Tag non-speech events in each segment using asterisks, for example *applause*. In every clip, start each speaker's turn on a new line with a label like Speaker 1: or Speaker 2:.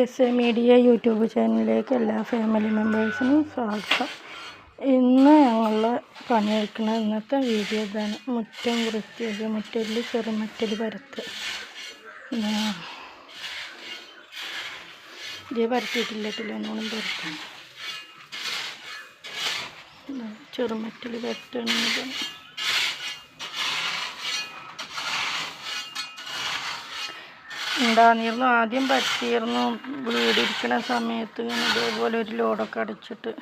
Speaker 1: S A media YouTube ചാനലിലേക്ക് എല്ലാ family മെമ്പേഴ്സിനും സ്വാഗതം. ഇന്ന് ഞങ്ങൾ പണിയെടുക്കുന്ന ഇന്നത്തെ വീഡിയോ ഇതാണ്. മുറ്റം വൃത്തിയാക്കി മുറ്റലിൽ ചെറുമറ്റൽ പരത്ത്. ഇത് പരത്തിയിട്ടില്ല ഒന്നും പരത്താൻ ചെറുമറ്റൽ പരത്തണമെന്ന് ഉണ്ടാന്നിരുന്നു ആദ്യം പറ്റിയിരുന്നു വീടിരിക്കണ സമയത്ത് ഇതേപോലെ ഒരു ലോഡൊക്കെ അടിച്ചിട്ട്.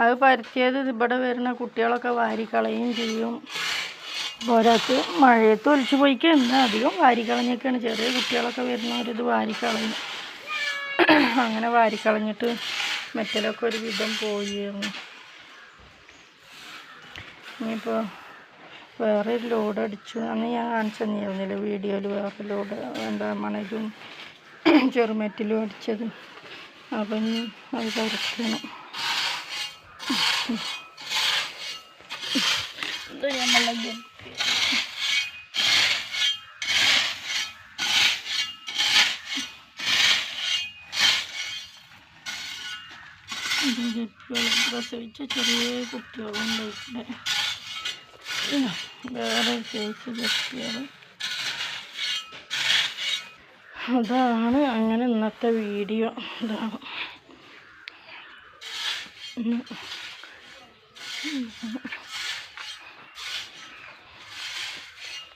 Speaker 1: അത് പരത്തിയത് ഇവിടെ വരുന്ന കുട്ടികളൊക്കെ വാരിക്കളയും ചെയ്യും. പോരാത്ത് മഴയത്ത് ഒലിച്ചു പോയിക്ക് എന്താ അധികം വാരിക്കളഞ്ഞൊക്കെയാണ്. ചെറിയ കുട്ടികളൊക്കെ വരുന്നവരിത് വാരിക്കളയും. അങ്ങനെ വാരിക്കളഞ്ഞിട്ട് മെറ്റലൊക്കെ ഒരു വിധം പോയിരുന്നു. ഇനിയിപ്പോൾ വേറെ ഒരു ലോഡ് അടിച്ചു അന്ന് ഞാൻ കാണിച്ചു തന്നിരുന്നില്ല വീഡിയോയിൽ വേറെ ലോഡ് എന്താ മണലും *clears throat* ചെറുമെറ്റിലും അടിച്ചത്. അപ്പം ഇനി അത് കുറയ്ക്കണം പ്രസവിച്ച ചെറിയ കുട്ടികളുണ്ട് ഇവിടെ. വേറെ സൈസ് ജെട്ടികൾ അതാണ് അങ്ങനെ ഇന്നത്തെ വീഡിയോ. ഇതാണ്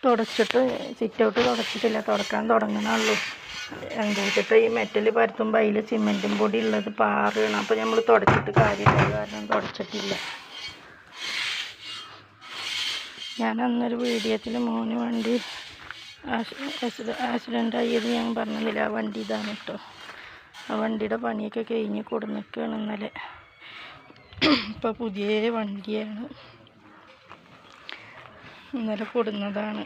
Speaker 1: തുടച്ചിട്ട് സിറ്റൗട്ട് തുടച്ചിട്ടില്ല. തുടക്കാൻ തുടങ്ങണുള്ളൂ. എന്തുവെച്ചിട്ട് ഈ മെറ്റൽ പരത്തുമ്പോൾ അതിൽ സിമെന്റും പൊടി ഉള്ളത് പാറുകയാണ് അപ്പോൾ നമ്മൾ തുടച്ചിട്ട് കാര്യമില്ല. കാരണം തുടച്ചിട്ടില്ല. ഞാൻ അന്നൊരു വീഡിയോത്തിൽ മോന് വണ്ടി ആക്സിഡന്റ് ആയത് ഞാൻ പറഞ്ഞില്ല ആ വണ്ടി ഇതാണ് കേട്ടോ ആ വണ്ടിയുടെ പണിയൊക്കെ കഴിഞ്ഞ് കൊടുന്നിക്കുകയാണ് ഇന്നലെ. ഇപ്പോൾ പുതിയ വണ്ടിയാണ്. ഇന്നലെ കൊടുന്നതാണ്.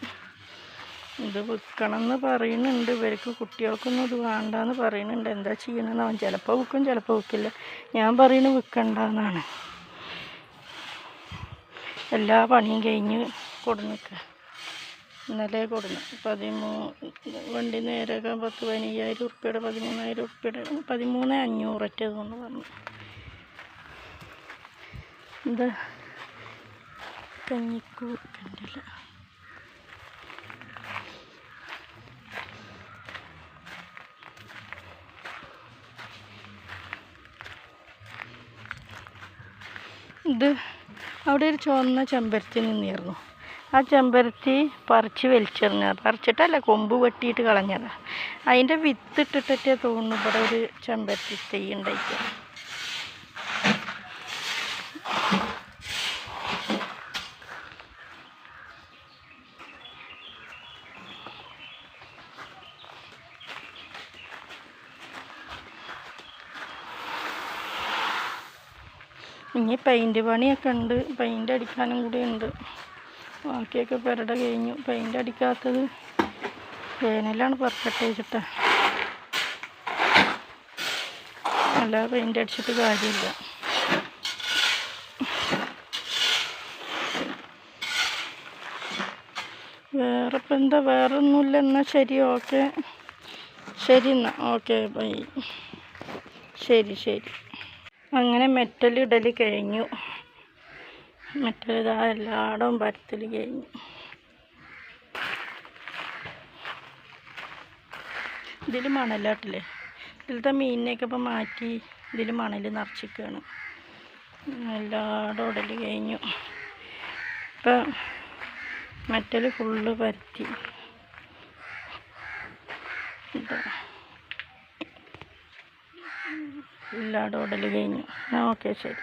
Speaker 1: ഇത് വിൽക്കണം എന്ന് പറയുന്നുണ്ട്. ഇവർക്ക് കുട്ടികൾക്കൊന്നും ഇത് വേണ്ടെന്ന് പറയുന്നുണ്ട്. എന്താ ചെയ്യണമെന്ന് അവൻ ചിലപ്പോൾ വിൽക്കും ചിലപ്പോൾ വിൽക്കില്ല ഞാൻ പറയുന്നത് വിൽക്കണ്ടെന്നാണ് എല്ലാ പണിയും കഴിഞ്ഞ് കൊടുന്നിക്ക. ഇന്നലെ കൊടുന്നു. പതിമൂ വണ്ടി നേരൊക്കെ പത്ത് പതിനയ്യായിരം ഉറുപ്പ്യയുടെ പതിമൂന്നായിരം ഉറുപ്പ്യയുടെ പതിമൂന്ന് അഞ്ഞൂററ്റ തോന്നു പറഞ്ഞു. എന്താ? കഞ്ഞിക്കൂർക്കന്റെ ഇത് അവിടെ ഒരു ചുവന്ന ചെമ്പരത്തി നിന്നിരുന്നു. ആ ചെമ്പരത്തി പറിച്ച് വലിച്ചെറിഞ്ഞത് പറിച്ചിട്ടല്ല കൊമ്പ് വെട്ടിയിട്ട് കളഞ്ഞതാണ് അതിന്റെ വിത്തിട്ടിട്ടേ തോന്നുന്നു ഇവിടെ ഒരു ചെമ്പരത്തി തൈ ഉണ്ടായിക്കുക ഇനി പെയിന്റ് പണിയൊക്കെ ഉണ്ട്. പെയിന്റ് അടിക്കാനും കൂടി ഉണ്ട്. ബാക്കിയൊക്കെ പെരട കഴിഞ്ഞു. പെയിന്റ് അടിക്കാത്തത് വേനലാണ് പെർഫെക്റ്റ് വെച്ചിട്ട് അല്ല പെയിന്റ് അടിച്ചിട്ട് കാര്യമില്ല. വേറെ ഇപ്പം എന്താ? വേറെ ഒന്നുമില്ല എന്നാൽ ശരി. ഓക്കെ. ശരി എന്നാൽ ഓക്കെ. ബൈ. ശരി ശരി. അങ്ങനെ മെറ്റൽ ഇടൽ കഴിഞ്ഞു. മെറ്റൽ ഇതാ എല്ലായിടവും പരത്തൽ കഴിഞ്ഞു. ഇതിൽ മണലാട്ടില്ലേ ഇതിലത്തെ മീനിനെയൊക്കെ ഇപ്പം മാറ്റി ഇതിൽ മണൽ നിറച്ചിക്കാണ്. എല്ലായിടവും ഉടൽ കഴിഞ്ഞു. ഇപ്പം മെറ്റൽ ഫുള്ള് പരത്തി. ഇതാ. എല്ലായിടും ഉടൽ കഴിഞ്ഞു. ഓക്കെ ശരി.